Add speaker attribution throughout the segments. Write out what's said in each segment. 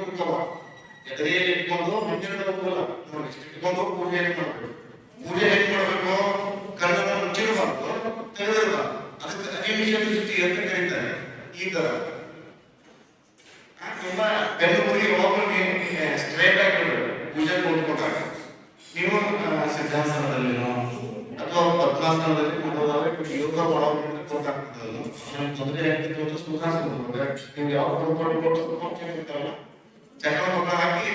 Speaker 1: ಕುತ್ಕೋವ ಎದುರಿಯಲ್ಲಿ ಇಟ್ಕೊಂಡು ಹನ್ನೆರಡು ಹೋಗಲ್ಲ ನೋಡಿ, ಇಟ್ಕೊಂಡು ಪೂಜೆ ಹೆಂಗ್ ಮಾಡ್ಬೇಕು? ಪೂಜೆ ಹೆಂಗ್ ಮಾಡ್ಬೇಕು? ತೆರೆದಿರಬಾರ್ದು ಅದಕ್ಕೆ ಅನಿಮಿಷ ದೃಷ್ಟಿ ಅಂತ ಕರೀತಾರೆ? ಈ ತರ. ತುಂಬಾ ಮುರಿ ಯಾವಾಗಲೂ ಸ್ಟ್ರೈಟ್ ಆಗಿ ಪೂಜೆ ಕೊಟ್ಕೊಂಡಾಗ ನೀವು ಸಿದ್ಧಾಸನದಲ್ಲಿನೋ ಅಥವಾ ಪದ್ಮಾಸನದಲ್ಲಿ ಮಾಡೋದಾದ್ರೆ ಯೋಗ ಮಾಡೋದ್ರಿಂದ ಗೊತ್ತಾಗ್ತದೆ ಅದು ನಮ್ಗೆ ತೊಂದರೆ ಆಗ್ತಿತ್ತು ಅಂತ ಸುಖಾಸನ ನೀವು ಯಾವ ಕೊಡ್ಕೊಂಡು ಕೊಟ್ಟಿರ್ತಾರಲ್ಲ ಚಕ್ರ ಹಾಕಿ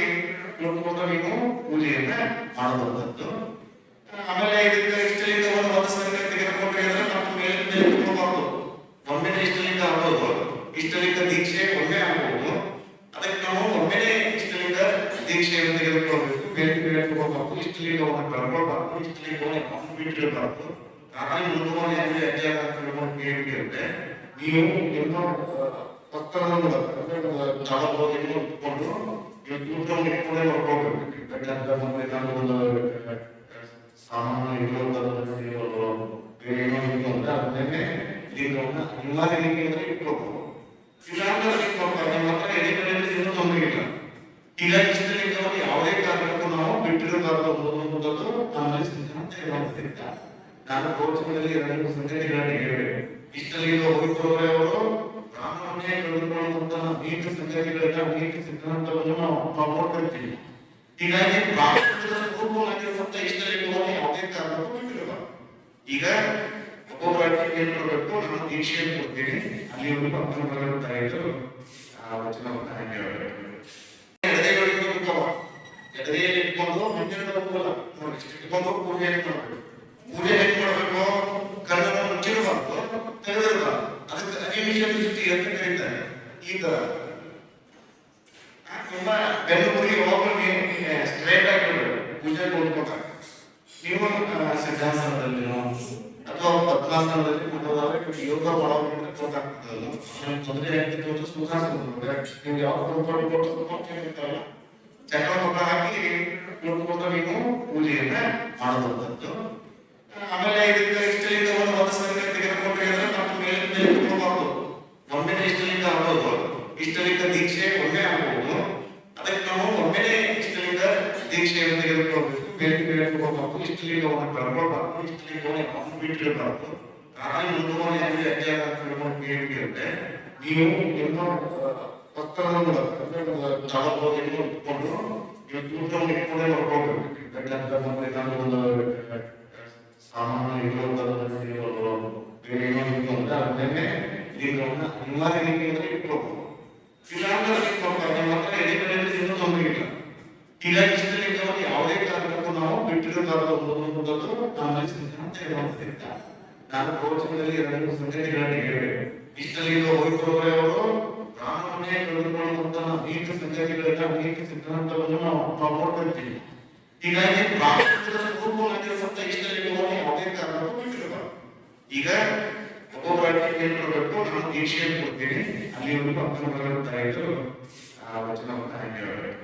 Speaker 1: ನೋಡ್ಕೊಂಡು ನೀವು ಪೂಜೆಯನ್ನ ಮಾಡೋದಂಥದ್ದು ಆಮೇಲೆ ಇದಕ್ಕೆ ಇಷ್ಟಲಿಂಗ ಒಂದು ಒಂದು ಸಂಖ್ಯೆ ತೆಗೆದುಕೊಂಡ್ರೆ ಅಂದ್ರೆ ನಮ್ಮ ಮೇಲೆ ಮೇಲೆ ಒಮ್ಮೆ ಇಷ್ಟಲಿಂಗ ಆಗ್ಬೋದು. ಇಷ್ಟಲಿಂಗ ದೀಕ್ಷೆ ಒಮ್ಮೆ ಆಗ್ಬೋದು. ಅದಕ್ಕೆ ನಾವು ಒಮ್ಮೆ ಇಷ್ಟಲಿಂಗ ದೀಕ್ಷೆಯನ್ನು ತೆಗೆದುಕೊಳ್ಬೇಕು ಬೇರೆ ಮೇಲೆ ತಗೋಬಾರ್ದು ಇಷ್ಟಲಿಂಗವನ್ನು ಕಳ್ಕೊಳ್ಬಾರ್ದು ಇಷ್ಟಲಿಂಗವನ್ನು ಕಂಪ್ಲೀಟ್ ಇರಬಾರ್ದು. ಆಮೇಲೆ ಮುಂದುವರೆ ಅಂದ್ರೆ ಅಜ್ಜ ಕೇಳಿರುತ್ತೆ ನೀವು ನಿಮ್ಮ ಪಕ್ಕದ ಚಾಲಕವಾಗಿ ಇಟ್ಕೊಂಡು ಒಂದು ಇತ್ತು ಅಂದ್ರೆ ಮಾತ್ರ ನಿಮ್ಮ ಇಲ್ಲ. ಯಾವುದೇ ಕಾರಣಕ್ಕೂ ನಾವು ಬಿಟ್ಟಿರಬಾರದು ಅನ್ನೋದು ನಮ್ಮಲ್ಲಿ ಸಿದ್ಧಾಂತ ಇರೋದ್ರಿಂದ ನಾನು ಕೋಚಿಂಗ್ನಲ್ಲಿ ಎರಡು ಸಂಗತಿಗಳನ್ನ ಹೇಳಿದೆ. ಹೋಗಿದ್ದವರೇ ಅವರು ಬ್ರಾಹ್ಮಣನೇ ಕಳೆದುಕೊಳ್ಳುವಂತಹ ಅನೇಕ ಸಂಗತಿಗಳನ್ನ ಅನೇಕ ಸಿದ್ಧಾಂತವನ್ನು ನಾವು ನೋಡ್ತಿರ್ತೀವಿ ಹೀಗಾಗಿ ಬ್ರಾಹ್ಮಣದ ಸ್ವರೂಪವಾಗಿರುವಂತ ಇಷ್ಟಲಿಂಗವನ್ನು ಯಾವುದೇ ಕಾರಣಕ್ಕೂ ಬಿಟ್ಟಿರಬಾರದು. ಈಗ ಒಬ್ಬೊಬ್ಬರಾಗಿ ಏನ್ ಮಾಡಬೇಕು? ನಾನು ದೀಕ್ಷೆಯನ್ನು ಕೊಡ್ತೀನಿ. ಅಲ್ಲಿವರೆಗೂ ಅಪ್ಪನ ತಾಯಿಗಳು ಆ ವಚನವನ್ನು ಹೇಳಬೇಕು. ಎಡಗೈಗಳಿಂದ ಮುಖವ ಎಡಗೈಯಲ್ಲಿ ಇಟ್ಕೊಂಡು ಹನ್ನೆರಡು ಹೋಗಲ್ಲ ಇಟ್ಕೊಂಡು ಪೂಜೆ ಹೆಂಗ್ ಮಾಡ್ಬೇಕು ಕಣ್ಣನ್ನು ಮುಚ್ಚಿರಬಾರ್ದು ತೆರೆದಿರಬಾರ್ದು ಅದಕ್ಕೆ ಅನಿಮಿಷ ದೃಷ್ಟಿ ಅಂತ ಕರೀತಾರೆ ಈ ತರ ಆ, ತುಂಬಾ ಬೆನ್ನು ಮುರಿ ಯಾವಾಗಲೂ ಸ್ಟ್ರೈಟ್ ಆಗಿ ಪೂಜೆ ಕೊಟ್ಕೊಟ್ಟಾಗ ನೀವು ಆ, ಸಿದ್ಧಾಸನದಲ್ಲಿನೋ ಅಥವಾ ಪದ್ಮಾಸನದಲ್ಲಿ ಮಾಡೋದಾದ್ರೆ ನಿಮ್ಗೆ ಯೋಗ ಮಾಡೋದ್ರಿಂದ ಗೊತ್ತಾಗ್ತದೆ ಅದು ನಮ್ಗೆ ತೊಂದರೆ ಆಗ್ತಿತ್ತು ಅಂತ ಸುಖಾಸನ ಕೊಟ್ಟಿರ್ತಾರಲ್ಲ ಚಕ್ರ ಹಾಕಿ ನೋಡ್ಕೊಂಡು ನೀವು ಪೂಜೆಯನ್ನ ಮಾಡೋದಂಥದ್ದು ಆಮೇಲೆ ಇದಕ್ಕೆ ಒಂದು ಒಂದು ತೆಗೆದುಕೊಂಡ್ರೆ ನಮ್ಮ ಮೇಲೆ ಮೇಲೆ ಇಟ್ಕೋಬಾರ್ದು ಒಮ್ಮೆಲೆ ಇಷ್ಟಲಿಂದ ದೀಕ್ಷೆ ಒಮ್ಮೆ ಆಗ್ಬೋದು ಅದಕ್ಕೆ ನಾವು ಒಮ್ಮೆಲೆ ಇಷ್ಟಲಿಂದ ದೀಕ್ಷೆಯನ್ನು ತೆಗೆದುಕೊಳ್ಬೇಕು ಬೇರೆ ಬೇರೆ ತಗೋಬಾರ್ದು ಇಷ್ಟಲಿಂಗವನ್ನು ಕಳ್ಕೊಳ್ಬಾರ್ದು ಇಷ್ಟಲಿಂಗವನ್ನು ಕಂಪ್ಲೀಟ್ ಕಾರಣ ಆಮೇಲೆ ಮುಂದುವರೆ ಅಂದ್ರೆ ಅಜ್ಜ ಕೇಳಿರುತ್ತೆ ನೀವು ಪಕ್ಕದ ಚಾಲಕವಾಗಿ ಇಟ್ಕೊಂಡು ಯೂಟ್ಯೂಬ್ ಇಟ್ಕೊಂಡೇ ಮಾಡ್ಕೊಳ್ಬೇಕು ಯಾಕಂದ್ರೆ ಮುಂದೆ ನಾನು ಒಂದು ಸಾಮಾನ್ಯ ಅಂದ್ರೆ ಅದನ್ನೇ ಲಿಂಗವನ್ನ ಅನಿವಾರ್ಯ ಲಿಂಗ ಅಂದ್ರೆ ಇಲ್ಲಾಂದ್ರೆ ಇಟ್ಕೊಳ್ತಾರೆ ನಿಮ್ಮ ಹತ್ರ ಇನ್ನೂ ತೊಂದರೆ ಇಲ್ಲ. ಈಗ ಇಷ್ಟ ಯಾವುದೇ ಕಾರಣಕ್ಕೂ ನಾವು ಬಿಟ್ಟಿರಬಾರದು ಅನ್ನೋದು ನಮ್ಮಲ್ಲಿ ಸಿದ್ಧಾಂತ ಇರೋದ್ರಿಂದ ನಾನು ಕೋಚಿಂಗ್ನಲ್ಲಿ ಎರಡು ಸಂಗತಿಗಳನ್ನು ಹೇಳಿದೆ. ಇಷ್ಟಲ್ಲಿ ಹೋಗಿದ್ದವರೇ ಅವರು ಬ್ರಾಹ್ಮಣನೇ ಕಳೆದುಕೊಳ್ಳುವಂತಹ ಅನೇಕ ಸಂಗತಿಗಳನ್ನ ಅನೇಕ ಸಿದ್ಧಾಂತವನ್ನು ನಾವು ನೋಡ್ತಿರ್ತೀವಿ ಹೀಗಾಗಿ ಯಾವುದೇ ಕಾರಣಕ್ಕೂ ಈಗ ಒಬ್ಬೊಬ್ಬರಾಗಿ ಏನ್ ಮಾಡಬೇಕು? ನಾನು ದೀಕ್ಷೆಯನ್ನು ಕೊಡ್ತೀನಿ. ಆ ವಚನವನ್ನು ಹೇಳಬೇಕು.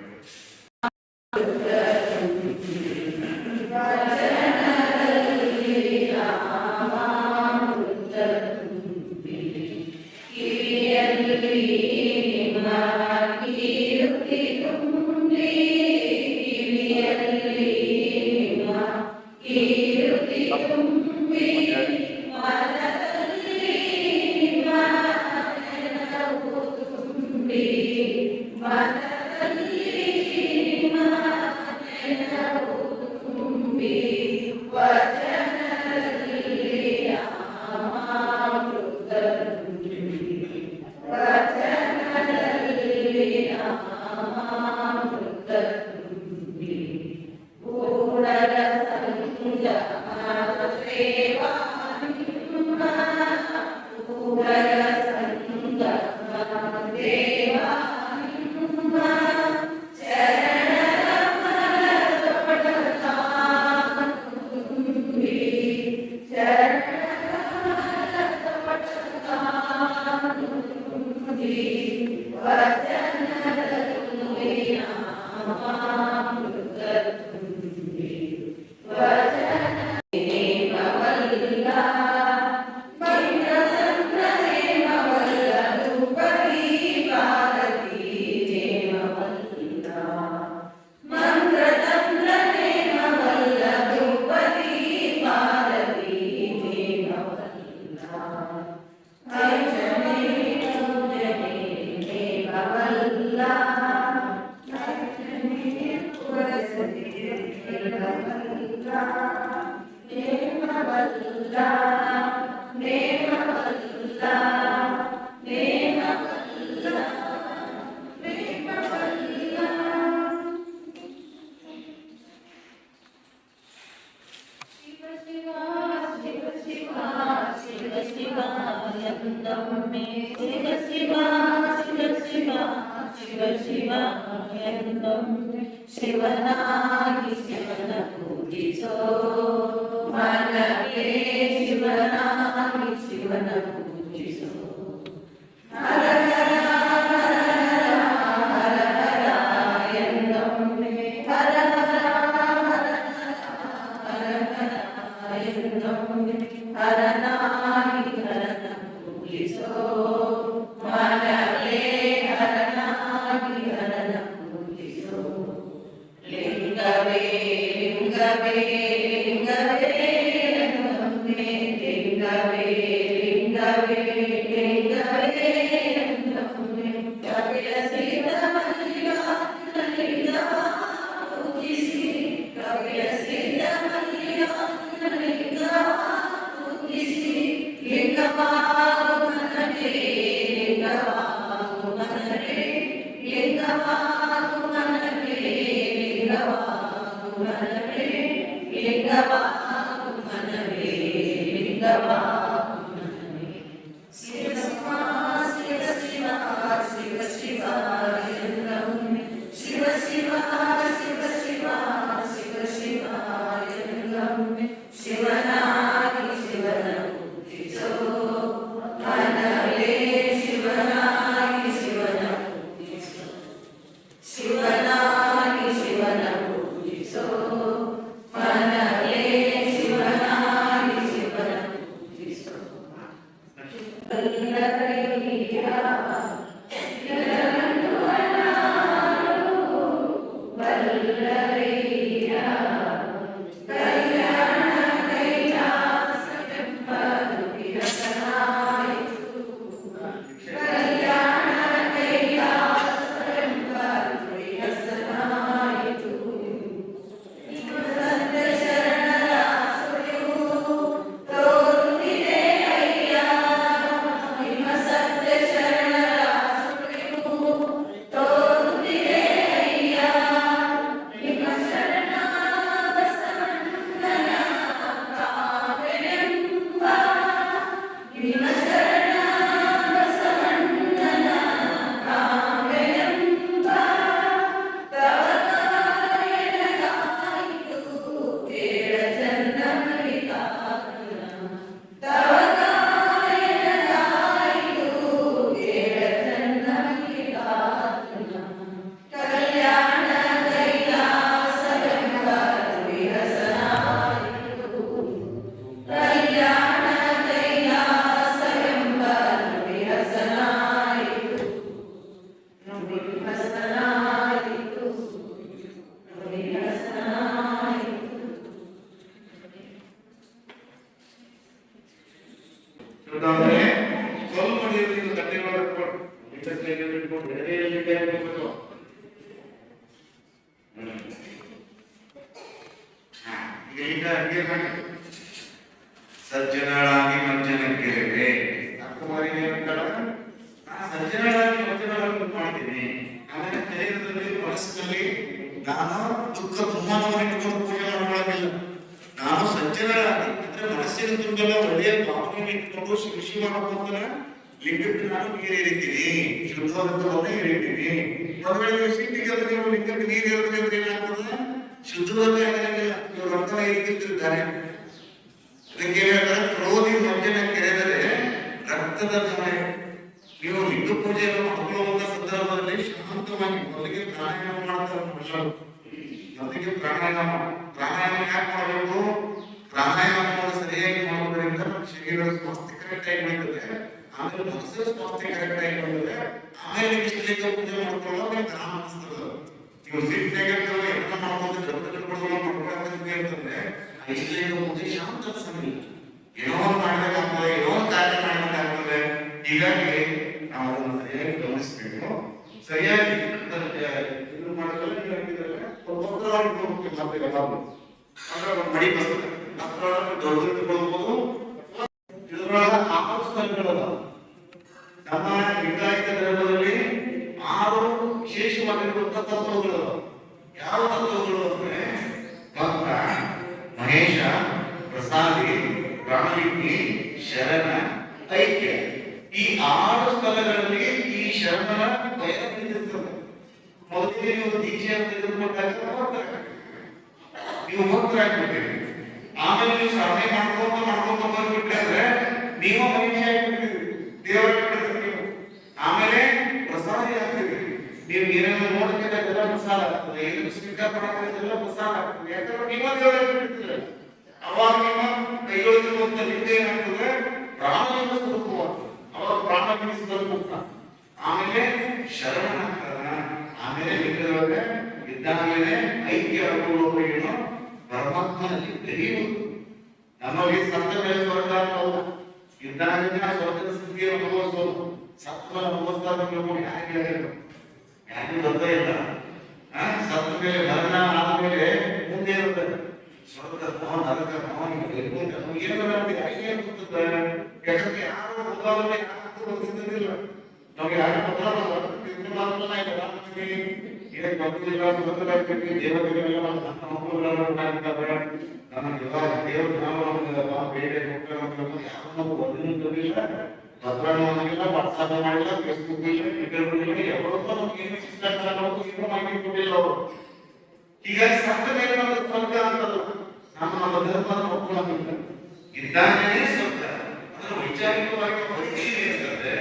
Speaker 1: ಸಜ್ಜನಳಾಗಿ ಮಜ್ಜನಳಾಗಿ ಮಾಡಿದ್ದೇನೆ ಆಮೇಲೆ ಶರೀರದಲ್ಲಿ ಮನಸ್ಸಿನಲ್ಲಿ ನಾನು ದುಃಖ ದುಮ್ಮಾನವನ್ನು ಇಟ್ಕೊಂಡು ಪೂಜೆ ಮಾಡ್ಕೊಳ್ಳೋದಿಲ್ಲ ನಾನು ಸಜ್ಜನರಾಗಿ, ಅಂದ್ರೆ ಮನಸ್ಸಿನ ತುಂಬೆಲ್ಲ ಒಳ್ಳೆಯ ಭಾವನೆ ಇಟ್ಕೊಂಡು ಶಿವ ಶಿವ ಲಿಂಗಕ್ಕೆ ನಾನು ನೀರು ಏರಿತೀನಿ. ಶುದ್ಧವಾದದ್ದನ್ನ ಹೇಳಿದ್ದೀನಿ ಒಂದ್ ವೇಳೆ ನೀವು ಸಿಟ್ಟಿಗೆ ನೀವು ಲಿಂಗಕ್ಕೆ ನೀರು ಅಂದ್ರೆ ಏನಾಗ್ತದೆ ಶುದ್ಧವಾದ ಆಗಂಗಿಲ್ಲ. ನೀವು ರಕ್ತನ ಏರಿತಿರ್ತಾರೆ ಅದಕ್ಕೆ ಕ್ರೋಧಿ ಮಂಜನ ಕೆರೆದರೆ ರಕ್ತದ ನೀವು ಲಿಂಗ ಪೂಜೆಯನ್ನು ಮಾಡ್ಕೊಳ್ಳುವಂತ ಸಂದರ್ಭದಲ್ಲಿ ಶಾಂತವಾಗಿ ಮೊದಲಿಗೆ ಪ್ರಾಣಾಯಾಮ ಮಾಡ್ತಾರೆ ಮನುಷ್ಯರು ಮೊದಲಿಗೆ ಪ್ರಾಣಾಯಾಮ ಪ್ರಾಣಾಯಾಮ ಯಾಕೆ ಮಾಡಬೇಕು ಪ್ರಾಣಾಯಾಮವನ್ನು ಸರಿಯಾಗಿ ಮಾಡೋದ್ರಿಂದ ನಮ್ಮ ಶರೀರದ ಸ್ವಾಸ್ಥ್ಯ ಕರೆಕ್ಟ್ ಆಗಿ ಬರ್ತದೆ ಆಮೇಲೆ ಮನಸ್ಸಿನ ಸ್ವಾಸ್ಥ್ಯ ಕರೆಕ್ಟ್ ಆಗಿ ಬರ್ತದೆ ಆಮೇಲೆ ಇಷ್ಟಲಿಂಗ ಪೂಜೆ ಮಾಡ್ಕೊಳ್ಳೋದು ನಿಮ್ಗೆ ಆರಾಮ ಅನಿಸ್ತದೆ ನೀವು ಸಿಟ್ನಾಗ ಇರ್ತವೆ ಎಲ್ಲ ಮಾಡ್ಕೊಂಡು ಜಪ ಕಟ್ಕೊಂಡು ಮಾಡ್ಕೊಳ್ತಂದ್ರೆ ಅಂತಂದ್ರೆ ಆ ಇಷ್ಟಲಿಂಗ ಪೂಜೆ ಶಾಂತ ಸಮಯ ಏನೋ ಒಂದು ಮಾಡ್ಬೇಕಾಗ್ತದೆ ಏನೋ ಒಂದು ಕಾರ್ಯ ಮಾಡ್ಬೇಕಾಗ್ತದೆ ಹೀಗಾಗಿ ನಾವು ಅದನ್ನು ಸರಿಯಾಗಿ ಸರಿಯಾಗಿ ಇದು ಮಾಡೋದಲ್ಲ ನೀವು ಯಾವಾಗ್ಲೂ. ಅಂದ್ರೆ ಮಡಿ ಸ್ಥಳಗಳದಾವ ನಮ್ಮ ಲಿಂಗಾಯತ ಧರ್ಮದಲ್ಲಿ ಆರು ವಿಶೇಷವಾಗಿರುವಂತಹ ತತ್ವಗಳದಾವ ಯಾವ ತತ್ವಗಳು ಅಂದ್ರೆ ಭಕ್ತ, ಮಹೇಶ, ಪ್ರಸಾದಿ ಪ್ರಾಣವಿಜ್ಞಿ ಶರಣ ಈ ಆರು ಸ್ಥಳಗಳಲ್ಲಿ ಶರಣರ ಬಿದ್ದಿರ್ತದೆ ಮೊದಲಿಗೆ ನೀವು ದೀಕ್ಷೆ ಅಂತ ತೆಗೆದುಕೊಂಡಾಗ. ನೀವು ಭಕ್ತರಾಗ್ಬಿಟ್ಟಿರಿ ಆಮೇಲೆ ನೀವು ಸಾಧನೆ ಮಾಡ್ಕೊಂತ ಮಾಡ್ಕೊಂತ ಬಂದ್ಬಿಟ್ರೆ ಅಂದ್ರೆ ನೀವು ಮನುಷ್ಯ ಆಗ್ಬಿಟ್ಟಿರಿ ದೇವರಾಗ್ಬಿಟ್ಟಿರಿ ಆಮೇಲೆ ಪ್ರಸಾದ ಆಗ್ತೀರಿ ನೀವು ನೀರನ್ನು ನೋಡ್ತೀರ ಎಲ್ಲ ಪ್ರಸಾದ ಆಗ್ತದೆ ಏನು ಸ್ವೀಕಾರ ಮಾಡೋದೆಲ್ಲ ಪ್ರಸಾದ ಆಗ್ತದೆ ಯಾಕಂದ್ರೆ ನೀವು ದೇವರಾಗ್ಬಿಟ್ಟಿರ್ತೀರ ಗೊತ್ತಿಲ್ಲ ಗೊತ್ತಿಲ್ಲ ದೇವತೆಗಳೆಲ್ಲ ನಮ್ಮ ಮಕ್ಕಳುಗಳನ್ನು ಕಾಣ್ತಾರೆ ನಮ್ಮ ದೇವ ದೇವ ನಾಮಗಳಪ್ಪ ಬೇರೆ ಮಕ್ಕಳು ಯಾರು ನಮಗೆ ಗೊತ್ತಿಲ್ಲ ಪತ್ರನೂ ಆಗಿಲ್ಲ ವಾಟ್ಸಪ್ ಮಾಡಿಲ್ಲ ಫೇಸ್ಬುಕ್ ಇಲ್ಲ ಟ್ವಿಟರ್ ಇಲ್ಲ ಯಾವತ್ತೂ ನಮ್ಗೆ ಏನು ಸ್ವರ್ಗ ಅಂದ್ರೆ ವೈಚಾರಿಕವಾಗಿ ನಾವು ಇರ್ತದೆ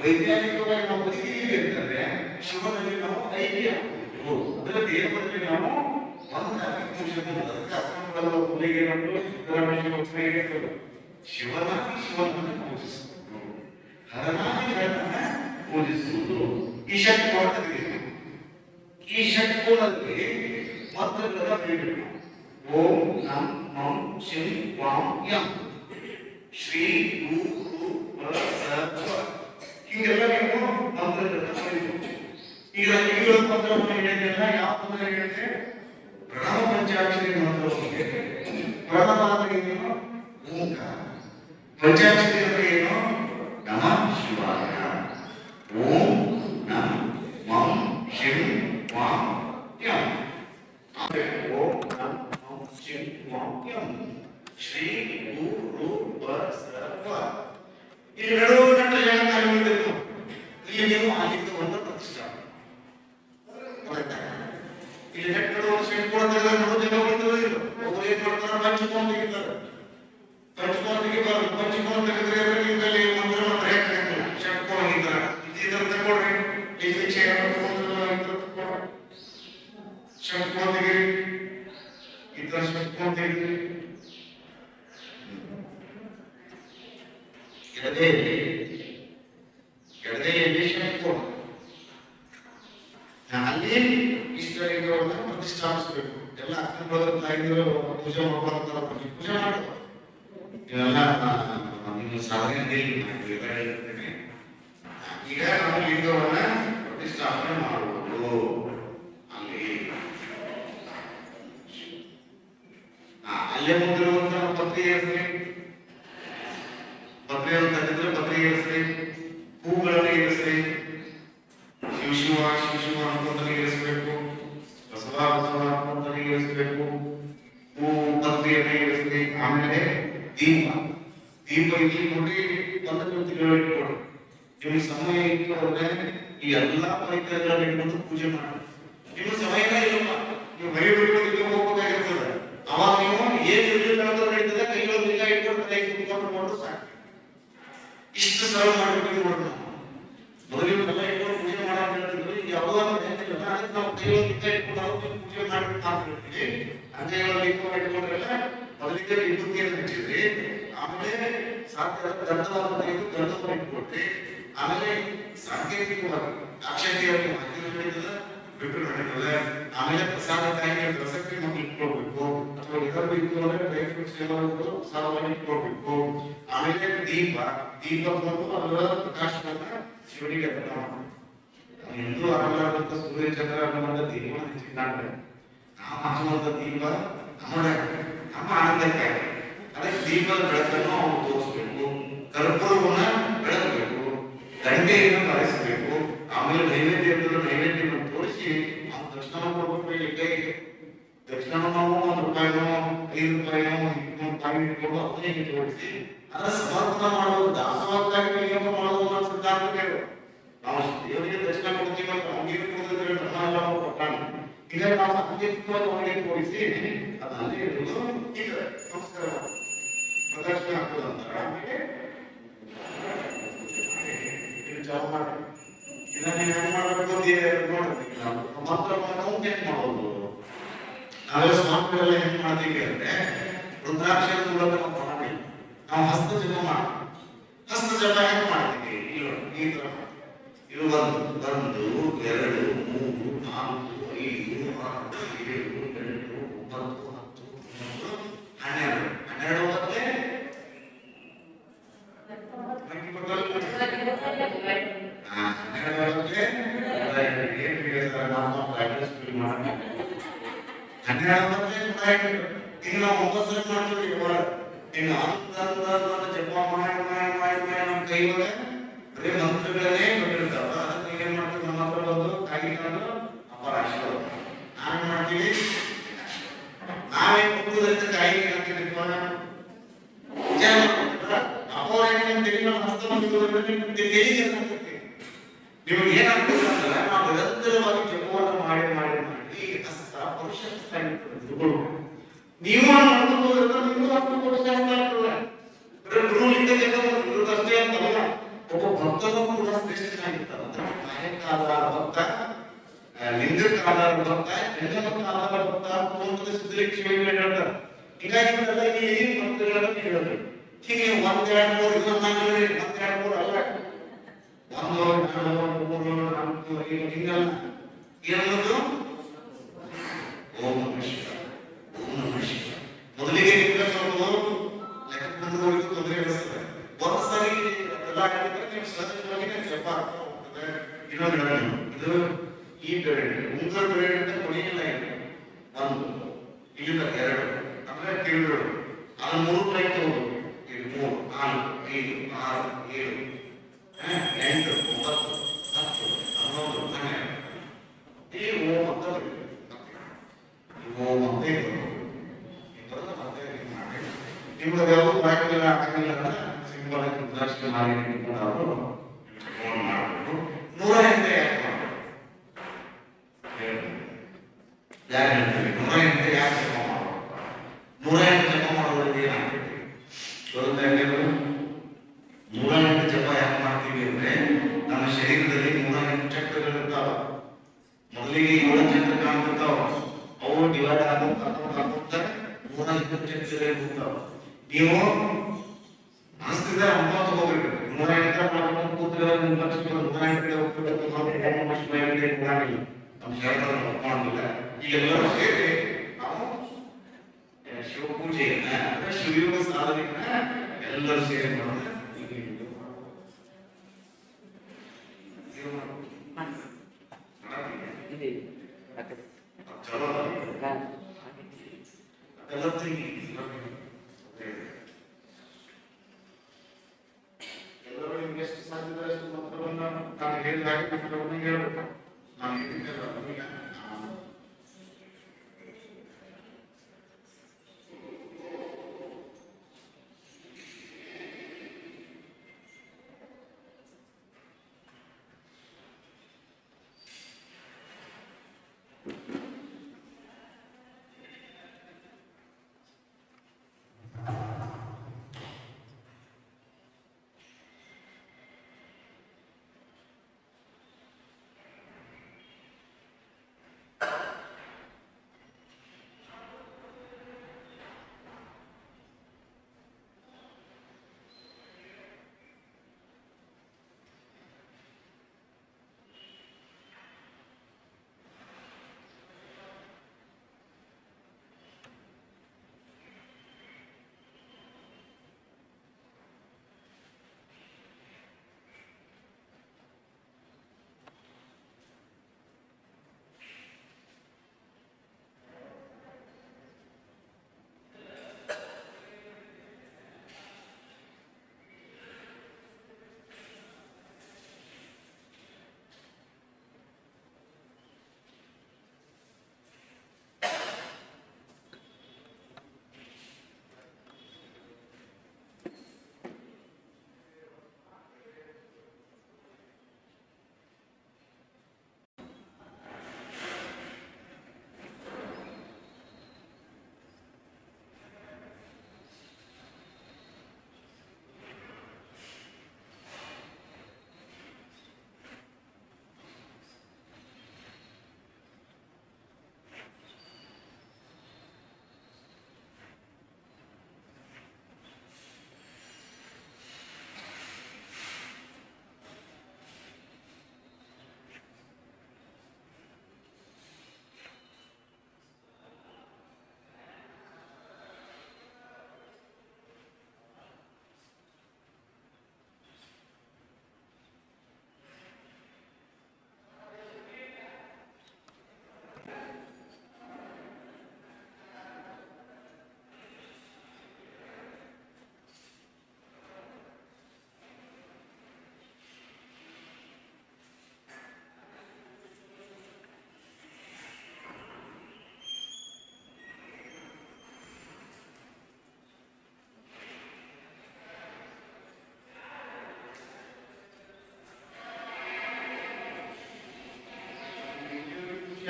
Speaker 1: ವೈಜ್ಞಾನಿಕವಾಗಿ ನಾವು ಇರ್ತದೆ ಶಿವನಲ್ಲಿ ನಾವು ಐಕ್ಯ. ಆಗ್ಬೇಕು. ಅಂದ್ರೆ ದೇವರಲ್ಲಿ ನಾವು ಒಂದಾಗಿ ಅದಕ್ಕೆ ಅಸಂಬಳ ಹುಲಿಗೆ ಬಂದು ಸಿದ್ದರಾಮಯ್ಯ ಯೋಚನೆಗೆ ಇರ್ತದೆ. ಶಿವನಾಗಿ ಶಿವನನ್ನು ಪೂಜಿಸುವುದು ಹರನಾಗಿ ಹರನನ್ನ ಪೂಜಿಸುವುದು ಈ ಶಕ್ತಿ ಕೊಡ್ತದೆ ಈ ಷಟ್ಕೋಣದಲ್ಲಿ ಮಂತ್ರಗಳ ಹೇಳಿದರು ಓಂ ನಂ ಮಂ ಶಿಂ ವಾಂ ಯಂ ಶ್ರೀ ರು ರು ರ ಸ ತ್ವ. ಹೀಗೆಲ್ಲ ನೀವು ಮಂತ್ರಗಳನ್ನ ಕಲಿಬೇಕು ಈಗ ಈಗ ಮಂತ್ರವನ್ನು ಹೇಳಿದ್ದೆಲ್ಲ ಯಾವ ಮಂತ್ರ ಹೇಳಿದೆ ಪ್ರಣವ ಪಂಚಾಕ್ಷರಿ ಮಂತ್ರವನ್ನು ಪ್ರಣವ ಅಂದ್ರೆ ಏನು ಓಂಕಾರ ಪಂಚಾಕ್ಷರಿ ಪೂಜೆ ಮಾಡ್ಕೊಳ್ತಾರ ಪೂಜೆ ಮಾಡು ಇವೆಲ್ಲ ನಿಮ್ಮ ಸಾಧನೆ ಈಗ ನಾವು ಲಿಂಗವನ್ನ ಪ್ರತಿಷ್ಠಾಪನೆ ಮಾಡುವುದು ಅಲ್ಲಿ ಅಲ್ಲೇ ಮುಂದಿರುವಂತ ದೀಪ ಇಲ್ಲಿ ನೋಡಿ ಒಂದು ಕೃತಿಗಳು ಇಟ್ಕೊಡು ನಿಮ್ಗೆ ಸಮಯ ಇಟ್ಕೊಂಡ್ರೆ ಈ ಎಲ್ಲಾ ಪರಿಕರಗಳನ್ನ ಇಟ್ಕೊಂಡು ಪೂಜೆ ಮಾಡಿ. ನಿಮ್ಗೆ ಸಮಯನೇ ಇಲ್ಲಪ್ಪ. ನೀವು ಬರೀ ಬಿಡ್ಕೊಂಡು ಹೋಗ್ಬೇಕಾಗಿರ್ತದೆ ಅವಾಗ ನೀವು ಏನ್ ಇರಲಿಲ್ಲ ಅಂತ ನಡೀತದೆ ಕೈಗಳು ಇಲ್ಲ ಇಟ್ಕೊಂಡು ಕೈ ಕುತ್ಕೊಂಡು ಮಾಡೋದು ಸಾಕು. ಇಷ್ಟು ಸರಳ ಮಾಡ್ಬಿಟ್ಟು ನೋಡೋಣ ಮೊದಲಿಗೆಲ್ಲ ಇಟ್ಕೊಂಡು ಪೂಜೆ ಮಾಡೋ ಅಂತ ಹೇಳ್ತಿದ್ರು. ಈಗ ಯಾವುದೋ ಒಂದು ನೆನಪಿಲ್ಲ. ಅದಕ್ಕೆ ನಾವು ಕೈಗಳು ಇಲ್ಲ ಇಟ್ಕೊಂಡು ನಾವು ಪೂಜೆ ಮಾಡ್ಬೇಕು ಅಂತ ಹೇಳ್ತೀವಿ. ಅಂಗೈಗಳ ಇಟ್ಕೊಂಡು ಇಟ್ಕೊಂಡ್ರೆಲ್ಲ ಮೊದಲಿಗೆ ಹಚ್ಚಿದ್ರಿ ಆಮೇಲೆ ಸಾಧ್ಯ ಕೊಟ್ಟೆ ಆಮೇಲೆ ಸಾಂಕೇತಿಕವಾಗಿ ಅಕ್ಷತೆಯನ್ನು ಹಾಕಿದ್ರೆ ನಡೀತದೆ ಬಿಟ್ಟರು ನಡೀತದೆ ಆಮೇಲೆ ಪ್ರಸಾದಕ್ಕಾಗಿ ಪ್ರಸಕ್ತಿ ಮಕ್ಕಳು ಇಟ್ಕೋಬೇಕು ಅಥವಾ ಇದರ ಇಟ್ಕೊಂಡ್ರೆ ಡ್ರೈ ಫ್ರೂಟ್ಸ್ ಏನಾದ್ರು ಇಟ್ಕೋಬೇಕು ಆಮೇಲೆ ದೀಪ ದೀಪ ಬಂದು ಅದರ ಪ್ರಕಾಶವನ್ನ ಶಿವನಿಗೆ ಅರ್ಪಣೆ ಮಾಡೋದು ಎಂದು ಆಗಲಾರಂತ ಸೂರ್ಯ ಚಂದ್ರ ಅನ್ನುವಂಥ ದೀಪ ಹಚ್ಚಿದ್ದಾನೆ ನಾವು ಹಚ್ಚುವಂತ ದೀಪ ನಮ್ಮ ನಮ್ಮ ಆನಂದಕ್ಕೆ ಅದಕ್ಕೆ ದೀಪದ ಬೆಳಕನ್ನು ಅವನು ತೋರಿಸ್ಬೇಕು. ಕರ್ಪೂರವನ್ನ ಬೆಳಗಬೇಕು. ದಂಡೆಯನ್ನು ಬಳಸಬೇಕು ಆಮೇಲೆ ನೈವೇದ್ಯ ನೈವೇದ್ಯವನ್ನು ತೋರಿಸಿ ಆ ದರ್ಶನ ಕೊಡ್ಬೇಕು ಕೈಗೆ ದಕ್ಷಿಣ ನಾವು ಒಂದು ರೂಪಾಯಿನೋ, ಐದು ರೂಪಾಯಿನೋ ತಾಯಿ ಇಟ್ಕೊಂಡು ಅದನ್ನೇ ತೋರಿಸಿ ಅದರ ಸಮರ್ಪಣೆ ಮಾಡೋದು ದಾಸವಾಗಿ ನಿಯಮ ಮಾಡುವ ಅನ್ನೋ ಸಿದ್ಧಾಂತ ಬೇಡ ನಾವು ದೇವರಿಗೆ ದರ್ಶನ ಕೊಡ್ತೀವಿ ಅವನಿಗೆ ಕೊಡೋದ್ರೆ ಬ್ರಹ್ಮ ಕೊಟ್ಟಾನೆ ಇದನ್ನು ನಾವು ಅಂತ್ಯತ್ವವನ್ನು ಅವನಿಗೆ ತೋರಿಸಿ ಅದಲ್ಲಿ ನಮಸ್ಕಾರ. ಮಾಡಿ. ಪ್ರದಕ್ಷಿಣೆ ಹಾಕೋದು ಅಂತಾರೆ ಜಪ ಮಾಡಿ. ಇದನ್ನ ನೀವು ಹೆಂಗ್ ಮಾಡ್ಬೇಕು ಅಂತ ನೋಡ್ಬೇಕು. ನಾವು ಹೆಂಗ್ ಮಾಡೋದು? ನಾವೆಲ್ಲ ಸ್ವಾಮಿಗಳೆಲ್ಲ ಹೆಂಗ್ ಮಾಡ್ತೀವಿ ಅಂದ್ರೆ ರುದ್ರಾಕ್ಷರ ನಾವು ಮಾಡಿ ನಾವು ಹಸ್ತ ಜಪ ಮಾಡಿ ಹಸ್ತ ಜಪ ಹೆಂಗ್ ಮಾಡ್ತೀವಿ ಈ ತರ ಒಂದು, ಎರಡು, ಮೂರು, ನಾಲ್ಕು, ಐದು, ಆರು ನೂರ ಈಗ ನಾವು ಒಂಬತ್ತು ಮಾಡ್ತೀವಿ ಇವಾಗ ಈಗ ಅಂತ ಜಪ ಮಾಡಿ. ಮಾಡಿ ಒಳಗೆ ನಿಮ್ಗೆ ಏನಾಗ್ತದೆ ಅಂದ್ರೆ ನಾವು ನಿರಂತರವಾಗಿ ಜಪವನ್ನು ಮಾಡಿ ಮಾಡಿ ಮಾಡಿ ಹಸ್ತ ಪುರುಷ ಹಸ್ತ ಆಗಿರ್ತದೆ. ನೀವು ಮಾಡ್ಕೋದ್ರಿಂದ ನಿಮ್ಗೂ ಆಗ್ತದೆ ಬರೀ ಗುರುಲಿಂಗ ಜಪ ಇರುವುದಷ್ಟೇ ಅಂತಲ್ಲ ಒಬ್ಬ ಭಕ್ತನು ಕೂಡ ಶ್ರೇಷ್ಠನಾಗಿರ್ತಾನೆ ಅಂದ್ರೆ ಕಾಯಕಾಧಾರ ಭಕ್ತ ಲಿಂಗಕ್ಕಾಧಾರ ಭಕ್ತ ಲಿಂಗಕ್ಕಾಧಾರ ಭಕ್ತ ಇವರೆಲ್ಲ ಈ ಹೀಗೆ ಒಂದ್ ಅಲ್ಲ. ಒಂದು ಓಂ ನಮಃ ಶಿವಾಯ ಓಂ ನಮಃ ಶಿವಾಯ ಮೊದಲಿಗೆ ನಿಮ್ಗೆ ಸ್ವಲ್ಪ ಲೆಕ್ಕ ಬಂದು ಹೋಗಿದ್ದು ತೊಂದರೆ ಇರ್ತದೆ ಒಂದು ಸರಿ ಎಲ್ಲ ಆಗಿದ್ರೆ ನೀವು ಸಹಜವಾಗಿ ಜಪ ಆಗ್ತಾ ಹೋಗ್ತದೆ ಇನ್ನೊಂದು ಹೇಳೋಣ ಇದು ಈ ಬೆರಳು ಉಂಗುರ ಬೆರಳು ಅಂತ ಕೊನೆಯಿಲ್ಲ ಇದೆ ಒಂದು ಇಲ್ಲಿಂದ ಎರಡು ಅಂದ್ರೆ ಕಿವಿಗಳು ಅದು ಮೂರು ಟೈಪ್ ತಗೋಬೇಕು ಇದು ಮೂರು ನಾಲ್ಕು ಐದು ಆರು ಏಳು ಹ, ಎಂಟು ಒಂಬತ್ತು ಹತ್ತು ಹನ್ನೊಂದು ಹನ್ನೆರಡು ಈ ಓಂ ಅಂತ ಬರೀಬೇಕು. ಈ ಓಂ ಅಂತ ಇದೆ. ಈ ಥರದ ಮತ್ತೆ ಇದು ಮಾಡಿ. ನಿಮ್ಗೆ ಯಾವ ಬಾಯಿಗೆಲ್ಲ ಆಗಂಗಿಲ್ಲ ಅಂದ್ರೆ ಸಿಂಪಲ್ ಆಗಿ ರುದ್ರಾಕ್ಷಿ ಮಾಡಿ ಇಟ್ಕೊಂಡು ಅವರು ಫೋನ್ ಮಾಡ್ಬೇಕು ನೂರ ಎಂಟು ಯಾಕೆ ಮಾಡ್ಬೇಕು ಯಾರು ಹೇಳ್ತಾರೆ ನೂರ ಎಂಟು ಯಾಕೆ ಜಪ ಮಾಡ್ಬೇಕು ನೂರ ಎಂಟು ಜಪ ಮಾಡೋದ್ರಿಂದ ಏನಾಗ್ತೈತಿ ಗೊತ್ತಾ ಎಲ್ಲರಿಗೂ? ನೂರ ಎಂಟು ಜಪ ಯಾಕೆ ಮಾಡ್ತೀವಿ ಅಂದ್ರೆ ನಮ್ಮ ಶರೀರದಲ್ಲಿ ನೂರ ಎಂಟು ಚಕ್ರಗಳಿರ್ತಾವ ಮೊದಲಿಗೆ ಏಳು ಚಕ್ರ ಕಾಣ್ತಿರ್ತಾವ ಅವು ಡಿವೈಡ್ ಆಗೋದು ಕರ್ಕೊಂಡು ಹಾಕೋತ ನೂರ ಎಂಟು ಚಕ್ರಗಳು ಹೋಗ್ತಾವ ನೀವು ಮನಸ್ಸಿಂದ ಒಂಬತ್ತು ಹೋಗ್ಬೇಕು ನೂರ ಎಂಟರ ಮಾಡ್ಕೊಂಡು ಕೂತ್ರೆ ನಿಮ್ಮ ಲಕ್ಷ ನೂರ ಎಂಟು ಹೋಗ್ಬೇಕು ನಾವು ಓಂ ನಮಃ ಶಿವಾಯ ಅಂತ ಏನ್ ಮಾಡಂಗಿಲ್ಲ. ನಮ್ಮ ಶರೀರ ಮಾಡೋದಿಲ್ಲ ಈಗೆಲ್ಲರೂ ಸೇರಿ ನಾವು ಆ, ಶಿವ ಪೂಜೆಯನ್ನ ಅಂದ್ರೆ ಶಿವಯೋಗ ಸಾಧನೆಯನ್ನ ಎಲ್ಲರೂ ಸೇರಿ ಮಾಡೋದು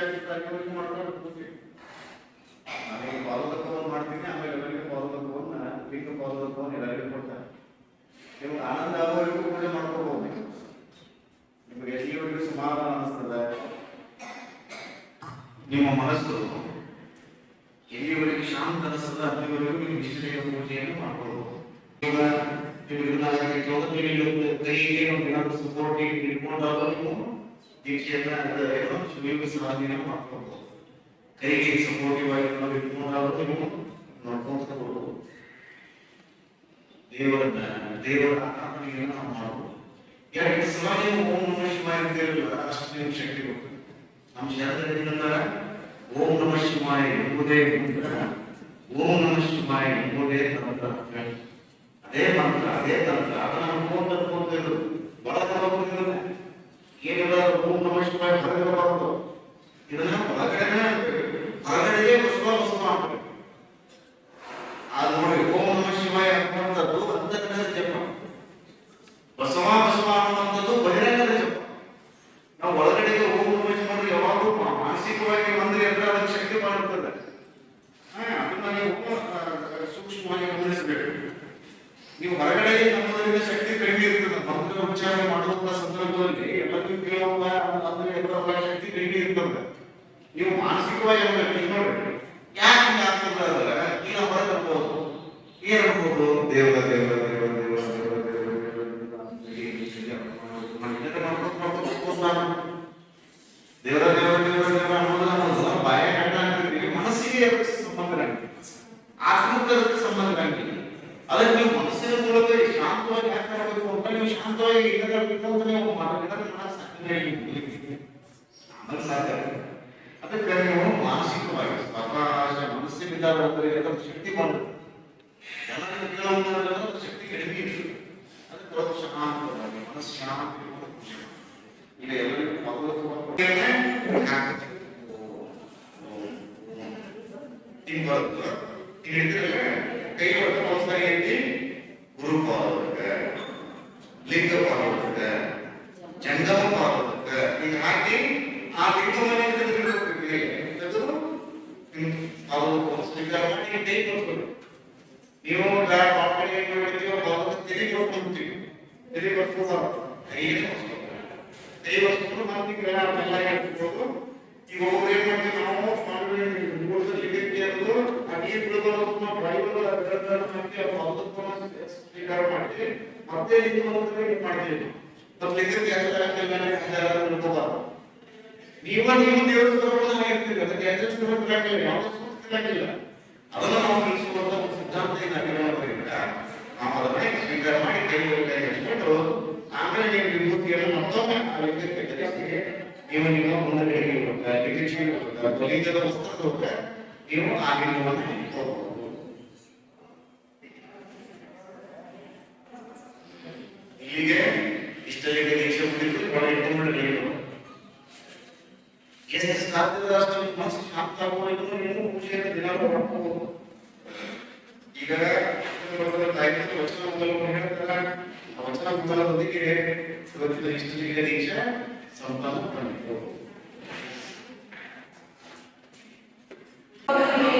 Speaker 1: ಅರಿವಳಿಕೆ ಮಾಡ್ಕೊಂಡು ಕೂತೀವಿ ನನಗೆ ಪಾಲಕತ್ವವನ್ನು ಮಾಡ್ತೀನಿ, ಆಮೇಲೆ ಎಲ್ಲರಿಗೂ ಪಾಲಕತ್ವವನ್ನು ಲಿಂಗ ಪಾಲಕತ್ವವನ್ನು ಎಲ್ಲರಿಗೂ ಕೊಡ್ತಾರೆ ನಿಮ್ಗೆ ಆನಂದ ಆಗೋರಿಗೂ ಪೂಜೆ ಮಾಡ್ಕೋಬಹುದು ನಿಮಗೆ ಎಲ್ಲಿವರೆಗೂ ಸಮಾಧಾನ ಅನಿಸ್ತದೆ? ನಿಮ್ಮ ಮನಸ್ಸು ಎಲ್ಲಿವರೆಗೆ ಶಾಂತ ಅನಿಸ್ತದೆ, ಅಲ್ಲಿವರೆಗೂ ನೀವು ಇಷ್ಟದೇವ ಪೂಜೆಯನ್ನು ಮಾಡ್ಕೊಳ್ಬಹುದು ಈಗ ನೀವು ಇದನ್ನ ಕೈಗೆ ನೀವು ದೀಕ್ಷೆಯನ್ನ ಅಂತ ಶಿವಯೋಗ ಸಾಧನೆ ಮಾಡ್ಕೊಂಡು ಕೈಗೆ ಸಪೋರ್ಟಿವ್ ಆಗಿ ನಾವು ಇಟ್ಕೊಂಡಾಗ ನೀವು ನೋಡ್ಕೊಂತ ದೇವರನ್ನ ದೇವರ ಆರಾಧನೆಯನ್ನು ನಾವು ಮಾಡ್ಬೋದು. ಎರಡು ಸಲ ನೀವು ಓಂ ನಮಃ ಶಿವಾಯ ಅಂತ ಹೇಳಿಲ್ಲ ಅಷ್ಟು ನೀವು ಶಕ್ತಿ ಕೊಟ್ಟು ನಮ್ಮ ಶಾಸ್ತ್ರದಿಂದ ಓಂ ನಮಃ ಶಿವಾಯ ಎಂಬುದೇ ಮಂತ್ರ. ಓಂ ನಮಃ ಶಿವಾಯ ಎಂಬುದೇ ತಂತ್ರ. ಅದೇ ಮಂತ್ರ, ಅದೇ ತಂತ್ರ. ಅದನ್ನ ಅನ್ಕೊಂತ ಅನ್ಕೊಂತಿದ್ರು ಬಹಳ ಹೋಗ್ತಿದ್ರು ಏನಿಲ್ಲ ಓಂ ನಮಃ ಶಿವಾಯ ಹೊರಗೆ ಬರೋದು ಇದನ್ನ ಅದಕ್ಕೆ ನೀವು ಮಾನಸಿಕವಾಗಿ ಅವಕಾಶ ಮನಸ್ಸಿನ ವಿಧಾನ ಶಕ್ತಿ ಮಾಡುತ್ತೆ ಜನರಿಗೆ ಕೆಲವೊಂದು ಶಕ್ತಿ ಕಡಿಮೆ ಇರ್ತದೆ ಅದಕ್ಕೆ ಕೆಲವು ಶಾಂತವಾಗಿ ಮನಸ್ಸು ಶಾಂತಿ ಈಗ ಎಲ್ಲರಿಗೂ ಭಗವತ್ ತಿಂಗ್ ಬರುತ್ತೆ ತಿಳಿದ್ರೆ ಕೈ ಹೊತ್ತು ಮೋಸ ಐತಿ ಗುರು ಪಾಲ್ಬಿಡುತ್ತೆ ಲಿಂಗ ಪಾಲ್ಬಿಡುತ್ತೆ ಜಂಗಮ ಪಾದಕ್ಕೆ ಹಿಂಗ್ ಹಾಕಿ ಆ ಲಿಂಗವನ್ನು ತೆಗೆದುಕೊಳ್ತೀವಿ ತೆಗೆದು ಅವರು ಸ್ವೀಕಾರ ಮಾಡಿ ಕೈ ನೀವು ಪಾಪಡಿ ಏನ್ ಮಾಡ್ತೀವೋ ಭಾಗವತ ತೆರಿಗೆ ಕೊಟ್ಕೊಂತೀವಿ ತೆರಿಗೆ ಕೊಟ್ಕೊಂಡು ಕೈ ವಸ್ತು. ನಾವು ಎಲ್ಲ ಹೇಳ್ಬೋದು ಈಗ ಒಬ್ಬರು ಏನ್ ಮಾಡ್ತೀವಿ, ನಾವು ಲಿಂಗಕ್ಕೆ ಅನ್ನೋದು ಮಾಡ್ತೀವಿ ಮತ್ತೆ ಲಿಂಗವನ್ನು ಮಾಡ್ತೀವಿ. ನಮ್ಮ ಲಿಂಗಕ್ಕೆ ಯಾಕೆ ಬಿಡ್ಕೋಬಾರ್ದು ನೀವ ನೀವು ದೇವರ ತಗೊಂಡು ಇರ್ತೀವಿ. ಅದಕ್ಕೆ ಅಡ್ಜಸ್ಟ್ ಮಾಡಬೇಕಾಗಿಲ್ಲ ಯಾವುದೇ ಅದನ್ನು ನಾವು ತಿಳಿಸುವಂತ ಒಂದು ಸಿದ್ಧಾಂತ ಇದ್ದಾಗಿರೋದ್ರಿಂದ ನಾವು ಅದನ್ನ ಸ್ವೀಕಾರ ಮಾಡಿ ಕೈ ಕೈ ಹಚ್ಕೊಂಡು ಆಮೇಲೆ ನೀವು ವಿಭೂತಿಯನ್ನು ಮತ್ತೊಮ್ಮೆ ಆ ಲಿಂಗಕ್ಕೆ ಧರಿಸಿ ನೀವು ನಿಮ್ಮ ಲಿಂಗ ಲಿಂಗದ ವಸ್ತ್ರ ನೀವು ಆ ಲಿಂಗವನ್ನು ಇಟ್ಕೋಬಹುದು ಇಲ್ಲಿಗೆ celebration people for improvement ಏನು ಎಷ್ಟು ಸಾಧ್ಯದಷ್ಟು ಮನಸ್ಸು ಶಾಂತ ಆಗಬೇಕು ಏನು ವಿಷಯ ದಿನಾಲೂ ಮಾಡ್ಕೋಬಹುದು ಈಗ ವಚನ ಮೂಲದೊಂದಿಗೆ ಇವತ್ತಿನ ಇಷ್ಟಲಿಂಗ ದೀಕ್ಷೆ
Speaker 2: ಸಂಪಾದನೆ Thank you.